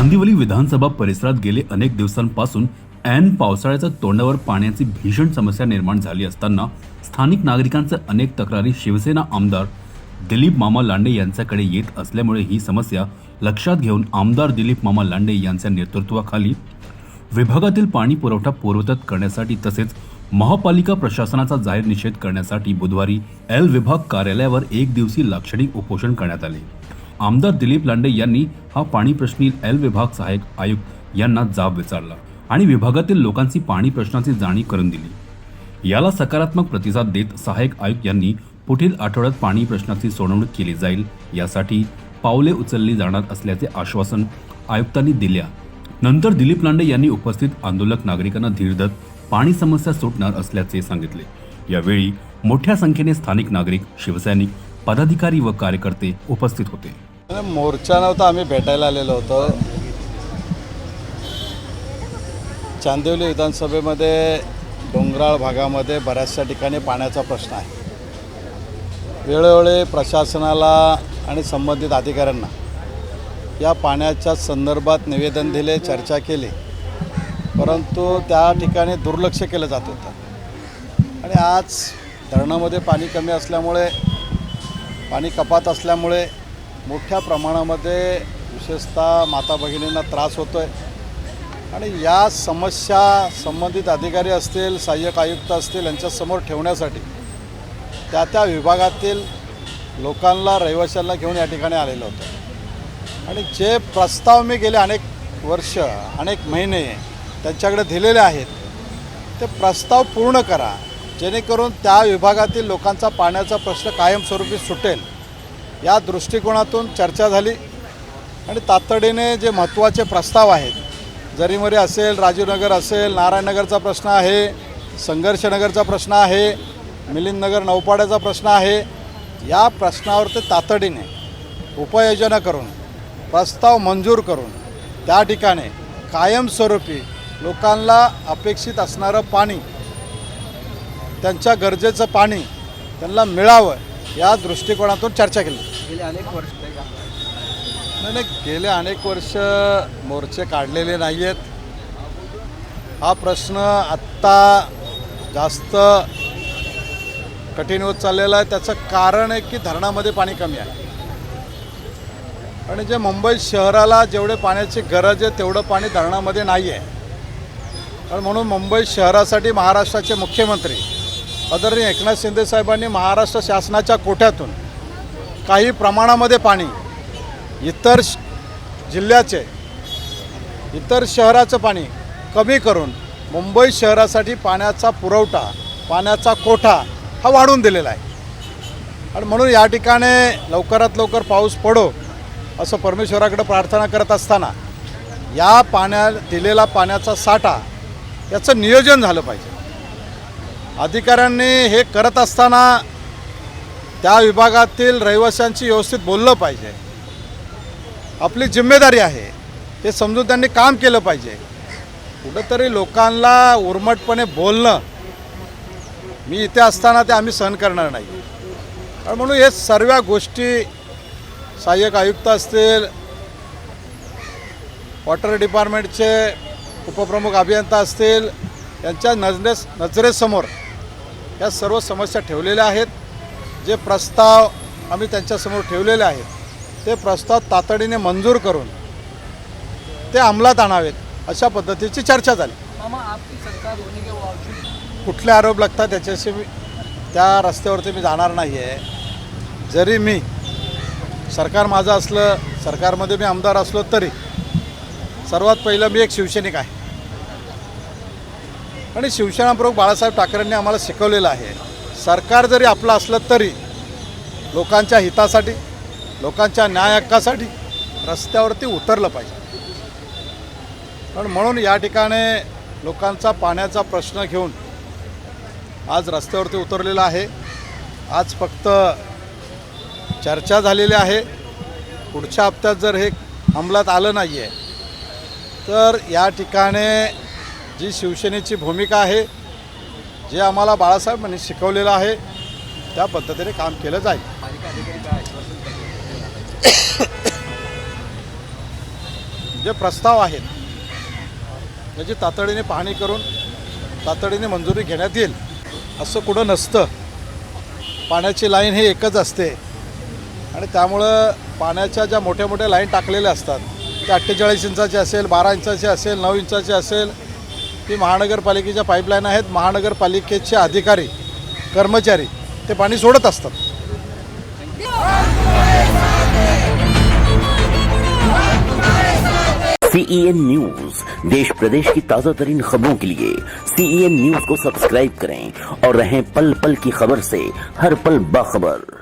कांदिवली विधानसभा परिसरात गेले अनेक दिवसांपासून ऐन पावसाळ्याच्या तोंडावर पाण्याची भीषण समस्या निर्माण झाली असताना स्थानिक नागरिकांच्या अनेक तक्रारी शिवसेना आमदार दिलीप मामा लांडे यांच्याकडे येत असल्यामुळे ही समस्या लक्षात घेऊन आमदार दिलीप मामा लांडे यांच्या नेतृत्वाखाली विभागातील पाणी पुरवठा पूर्वतत करण्यासाठी तसेच महापालिका प्रशासनाचा जाहीर निषेध करण्यासाठी बुधवारी एल विभाग कार्यालयावर एक दिवसीय लाक्षणिक उपोषण करण्यात आले. आमदार दिलीप लांडे यांनी हा पाणी प्रश्नी एल विभाग सहाय्यक आयुक्त यांना जाब विचारला आणि विभागातील लोकांची पाणी प्रश्नाची जाणीव करून दिली. याला सकारात्मक प्रतिसाद देत सहाय्यक आयुक्त यांनी पुढील आठवड्यात पाणी प्रश्नाची सोडवणूक केली जाईल यासाठी पावले उचलली जाणार असल्याचे आश्वासन आयुक्तांनी दिल्या. नंतर दिलीप लांडे यांनी उपस्थित आंदोलक नागरिकांना धीर देत पाणी समस्या सुटणार असल्याचे सांगितले. यावेळी मोठ्या संख्येने स्थानिक नागरिक शिवसैनिक पदाधिकारी व कार्यकर्ते उपस्थित होते. मोर्चा नव्हता आम्ही भेटायला आलेलो होतो. चांदिवली विधानसभेमध्ये डोंगराळ भागामध्ये बऱ्याचशा ठिकाणी पाण्याचा प्रश्न आहे. वेळोवेळी प्रशासनाला आणि संबंधित अधिकाऱ्यांना या पाण्याच्या संदर्भात निवेदन दिले चर्चा केली. परंतु त्या ठिकाणी दुर्लक्ष केलं जात होतं. आणि आज धरणामध्ये पाणी कमी असल्यामुळे पाणी कपात असल्यामुळे मोठ्या प्रमाणामध्ये विशेषतः माता भगिनींना त्रास होतो आहे आणि या समस्या संबंधित अधिकारी असतील सहाय्यक आयुक्त असतील यांच्यासमोर ठेवण्यासाठी त्या त्या विभागातील लोकांना रहिवाशांना घेऊन या ठिकाणी आलेलं होतं. आणि जे प्रस्ताव मी गेले अनेक वर्ष अनेक महिने त्यांच्याकडे दिलेले आहेत ते प्रस्ताव पूर्ण करा. जेणेकरून त्या विभागातील लोकांचा पाण्याचा प्रश्न कायमस्वरूपी सुटेल. या दृष्टिकोनातून चर्चा झाली. आणि तातडीने जे महत्त्वाचे प्रस्ताव आहेत जरीमरी असेल राजीवनगर असेल नारायणनगरचा प्रश्न आहे संघर्षनगरचा प्रश्न आहे मिलिंदनगर नौपाड्याचा प्रश्न आहे या प्रश्नावर ते तातडीने उपाययोजना करून प्रस्ताव मंजूर करून त्या ठिकाणी कायमस्वरूपी लोकांना अपेक्षित असणारं पाणी त्यांच्या गरजेचं पाणी त्यांना मिळावं या दृष्टिकोनातून चर्चा केली. गेले अनेक वर्ष नाही नाही गेले अनेक वर्ष मोर्चे काढलेले नाही आहेत हा प्रश्न आत्ता जास्त कठीण होत चाललेला आहे. त्याचं कारण आहे की धरणामध्ये पाणी कमी आहे. आणि जे मुंबई शहराला जेवढे पाण्याची गरज आहे तेवढं पाणी धरणामध्ये नाही आहे म्हणून मुंबई शहरासाठी महाराष्ट्राचे मुख्यमंत्री आदरणीय एकनाथ शिंदे साहेबांनी महाराष्ट्र शासनाच्या कोट्यातून काही प्रमाणामध्ये पाणी इतर श- जिल्ह्याचे इतर शहराचं पाणी कमी करून मुंबई शहरासाठी पाण्याचा पुरवठा पाण्याचा कोठा हा वाढवून दिलेला आहे. आणि म्हणून या ठिकाणी लवकरात लवकर पाऊस पडो असं परमेश्वराकडे प्रार्थना करत असताना या पाण्या दिलेला पाण्याचा साठा याचं नियोजन झालं पाहिजे. अधिकाऱ्यांनी हे करत असताना त्या विभागातील रहिवाशांशी व्यवस्थित बोललं पाहिजे. आपली जिम्मेदारी आहे. हे समजून त्यांनी काम केलं पाहिजे. कुठंतरी लोकांना उर्मटपणे बोलणं मी इथे असताना ते आम्ही सहन करणार नाही. कारण म्हणून हे सर्व गोष्टी सहाय्यक आयुक्त असतील वॉटर डिपार्टमेंटचे उपप्रमुख अभियंता असतील यांच्या नजरेस नजरेसमोर या सर्व समस्या ठेवलेल्या आहेत. जे प्रस्ताव आम्ही त्यांच्यासमोर ठेवलेले आहेत ते प्रस्ताव तातडीने मंजूर करून ते अंमलात आणावेत अशा पद्धतीची चर्चा झाली. मामा आपकी सरकार होने के बावजूद कुठले आरोप लागतात त्याच्याशी मी त्या रस्त्यावरती मी जाणार नाही आहे जरी मी सरकार माझं असलं सरकारमध्ये मी आमदार असलो तरी सर्वात पहिलं मी एक शिवसैनिक आहे. आणि शिवसेनाप्रमुख बाळासाहेब ठाकरेंनी आम्हाला शिकवलेलं आहे. सरकार जरी आपलं असलं तरी लोकांच्या हितासाठी लोकांच्या न्याय हक्कासाठी रस्त्यावरती उतरलं पाहिजे. पण म्हणून या ठिकाणी लोकांचा पाण्याचा प्रश्न घेऊन आज रस्त्यावरती उतरलेला आहे. आज फक्त चर्चा झालेली आहे. पुढच्या हप्त्यात जर हे अंमलात आलं नाही आहे तर या ठिकाणी जी शिवसेनेची भूमिका आहे जे आम्हाला बाळासाहेबांनी शिकवलेलं आहे त्या पद्धतीने काम केलं जाईल. जे प्रस्ताव आहेत त्याची तातडीने पाहणी करून तातडीने मंजुरी घेण्यात येईल असं कुठं नसतं. पाण्याची लाईन ही एकच असते. आणि त्यामुळं पाण्याच्या ज्या मोठ्या मोठ्या लाईन टाकलेल्या असतात त्या अठ्ठेचाळीस इंचाची असेल बारा इंचाची असेल नऊ इंचाची असेल ती महानगरपालिकेच्या पाईपलाईन आहेत. महानगरपालिकेचे अधिकारी कर्मचारी ते पाणी सोडत असतात. सीईएन न्यूज देश प्रदेश की ताजा तरीन खबरों के लिए सीईएन न्यूज को सब्सक्राइब करें और रहें पल पल की खबर से हर पल बाखबर।